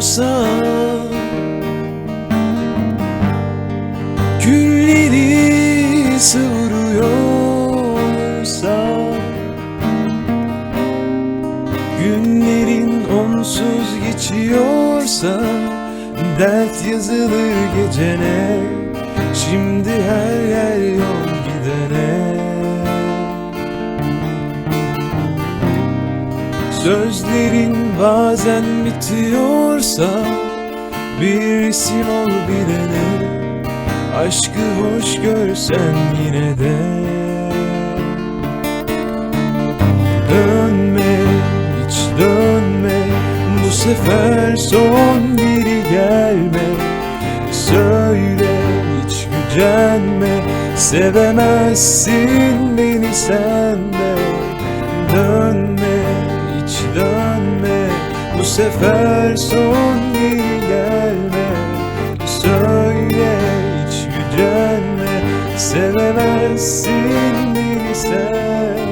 varsa Külleri sıvuruyorsa Günlerin onsuz geçiyorsa Dert yazılır gecene Sözlerin bazen bitiyorsa Bir isim ol bilene Aşkı hoş görsen yine de. Dönme, hiç dönme Bu sefer son geri gelme. Söyle, hiç gücenme Sevemezsin beni sen de Dönme, sefer son gelme. Söyle, hiç gücenme Sevemezsin beni sen